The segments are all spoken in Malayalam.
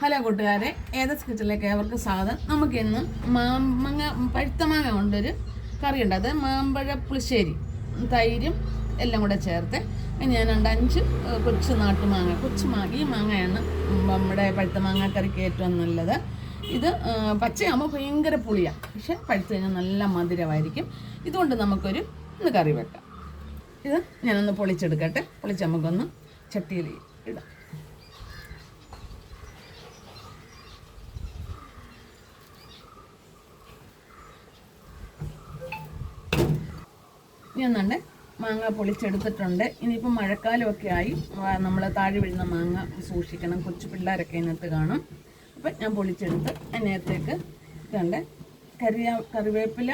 ഹലോ കൂട്ടുകാരെ ഏതസ് കിച്ചണിലേക്ക് ഏവർക്ക് സ്വാഗതം. നമുക്കിന്ന് മാമങ്ങ മാങ്ങ പഴുത്ത മാങ്ങ കൊണ്ടൊരു കറിയുണ്ട്. അത് മാമ്പഴ പുളിശ്ശേരി തൈരും എല്ലാം കൂടെ ചേർത്ത് ഞാൻ രണ്ട് അഞ്ച് കൊച്ചു നാട്ടുമാങ്ങ കൊച്ചു മാങ്ങ ഈ മാങ്ങയാണ് നമ്മുടെ പഴുത്ത മാങ്ങ കറിക്ക് ഏറ്റവും നല്ലത്. ഇത് പച്ചയാകുമ്പോൾ ഭയങ്കര പുളിയാണ് പക്ഷെ പഴുത്ത് കഴിഞ്ഞാൽ നല്ല മധുരമായിരിക്കും. ഇതുകൊണ്ട് നമുക്കൊരു ഇന്ന് കറി വെക്കാം. ഇത് ഞാനൊന്ന് പൊളിച്ചെടുക്കട്ടെ. പൊളിച്ച് നമുക്കൊന്ന് ചട്ടിയിൽ ഇടാം. ഇനിയൊന്നുണ്ട് മാങ്ങ പൊളിച്ചെടുത്തിട്ടുണ്ട്. ഇനിയിപ്പോൾ മഴക്കാലമൊക്കെ ആയി. നമ്മൾ താഴെ വീഴുന്ന മാങ്ങ സൂക്ഷിക്കണം. കൊച്ചു പിള്ളേരൊക്കെ ഇതിനകത്ത് കാണും. അപ്പം ഞാൻ പൊളിച്ചെടുത്ത് അതിനകത്തേക്ക് ഇതുണ്ട് കറിയ കറിവേപ്പില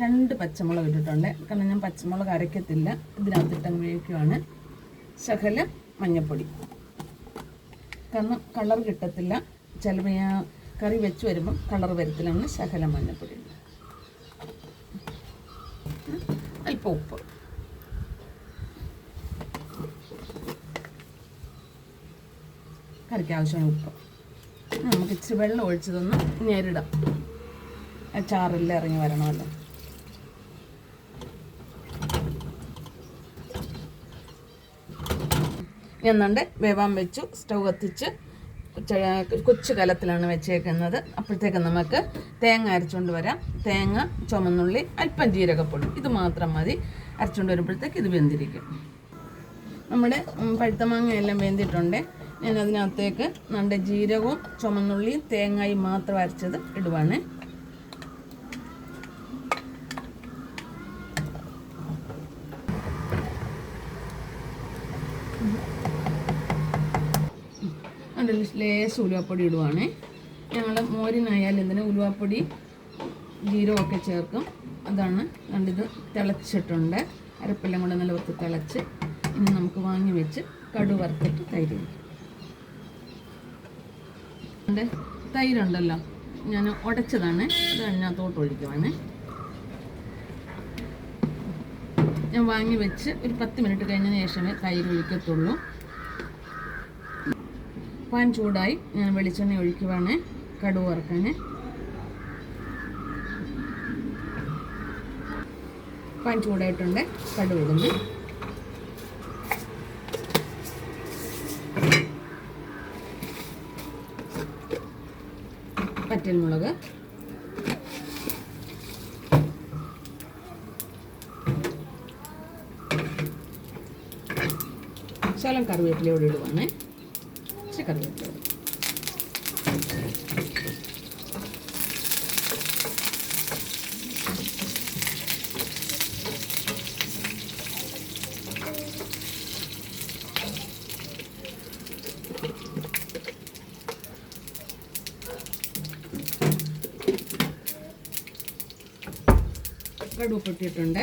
രണ്ട് പച്ചമുളക് ഇട്ടിട്ടുണ്ട്. കാരണം ഞാൻ പച്ചമുളക് അരയ്ക്കത്തില്ല. ഇതിനകത്ത് ഇട്ടാൽ വേവിക്കുവാണ് ശകല മഞ്ഞൾപ്പൊടി കാരണം കളർ കിട്ടത്തില്ല. ചിലപ്പോൾ ഞാൻ കറി വെച്ച് വരുമ്പം കളർ വരത്തില്ല. ശകല മഞ്ഞപ്പൊടി ഇടും. അല്പം ഉപ്പ്. കറിക്ക് ആവശ്യമാണ് ഉപ്പ്. നമുക്ക് ഇച്ചിരി വെള്ളം ഒഴിച്ചതൊന്ന് ആ ചാറെല്ലാം ഇറങ്ങി വരണമല്ലോ. എന്നുണ്ട് വേവാൻ വെച്ചു സ്റ്റൗ കത്തിച്ച് കൊച്ചു കലത്തിലാണ് വെച്ചേക്കുന്നത്. അപ്പോഴത്തേക്ക് നമുക്ക് തേങ്ങ അരച്ചുകൊണ്ട് വരാം. തേങ്ങ ചുമന്നുള്ളി അല്പം ജീരകപ്പൊടി. ഇത് മാത്രം മതി. അരച്ചുകൊണ്ട് വരുമ്പോഴത്തേക്ക് ഇത് വെന്തിരിക്കും. നമ്മുടെ പഴുത്ത മാങ്ങ എല്ലാം വെന്തിട്ടുണ്ട്. ഞാൻ അതിനകത്തേക്ക് നമ്മുടെ ജീരകവും ചുമന്നുള്ളിയും തേങ്ങയും മാത്രം അരച്ചത് ഇടുവാണ്. അതിൽ ലേശം ഉലുവാപ്പൊടി ഇടുവാണേ. ഞങ്ങൾ മോരിനായാലും ഇതിന് ഉലുവാപ്പൊടി ജീരകമൊക്കെ ചേർക്കും. അതാണ് കണ്ടിത് തിളച്ചിട്ടുണ്ട്. അരപ്പെല്ലാം കൂടെ നല്ല വൃത്തി തിളച്ച് ഇനി നമുക്ക് വാങ്ങി വെച്ച് കടു വറുത്തിട്ട് തൈര് തൈരുണ്ടല്ലോ. ഞാൻ ഉടച്ചതാണ്. അത് അതിനകത്തോട്ട് ഒഴിക്കുവാണ്. ഞാൻ വാങ്ങി വെച്ച് ഒരു പത്ത് മിനിറ്റ് കഴിഞ്ഞതിന് ശേഷമേ തൈര് ഒഴിക്കത്തുള്ളൂ. പാൻ ചൂടായി ഞാൻ വെളിച്ചെണ്ണ ഒഴിക്കുവാണ് കടുവ് വറുക്കാൻ പാൻ ചൂടായിട്ടുണ്ട് കടുവ് ഇടുന്നു. പറ്റൽമുളക് ശകലം കറിവേപ്പിലയോട് ഇടുവാണേ. ഇച്ചിരി കറിവേപ്പില കടുപ്പ് ഇട്ടിട്ടുണ്ട്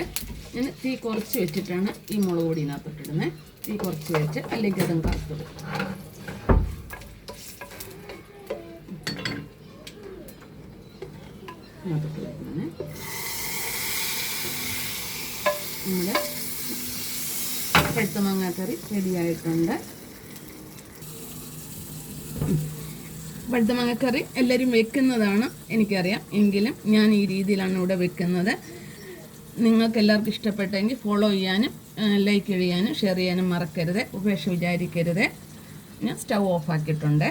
ഞാൻ തീ കുറച്ച് വെച്ചിട്ടാണ് ഈ മുളക് പൊടി ഇതിനകത്തോട്ടിടുന്നത് തീ കുറച്ച് വെച്ച് അല്ലെങ്കിൽ അതും കറുത്തിടും ഇതിനകത്തോട്ട് വെക്കുന്നത് നമ്മുടെ പഴുത്ത മാങ്ങാക്കറി റെഡിയായിട്ടുണ്ട്. പഴുത്ത മാങ്ങക്കറി എല്ലാവരും വെക്കുന്നതാണ് എനിക്കറിയാം. എങ്കിലും ഞാൻ ഈ രീതിയിലാണ് ഇവിടെ വെക്കുന്നത്. നിങ്ങൾക്ക് എല്ലാവർക്കും ഇഷ്ടപ്പെട്ടെങ്കിൽ ഫോളോ ചെയ്യാനും ലൈക്ക് ചെയ്യാനും ഷെയർ ചെയ്യാനും മറക്കരുത്. ഉപേക്ഷ വിചാരിക്കരുത്. ഞാൻ സ്റ്റൗ ഓഫ് ആക്കിയിട്ടുണ്ട്.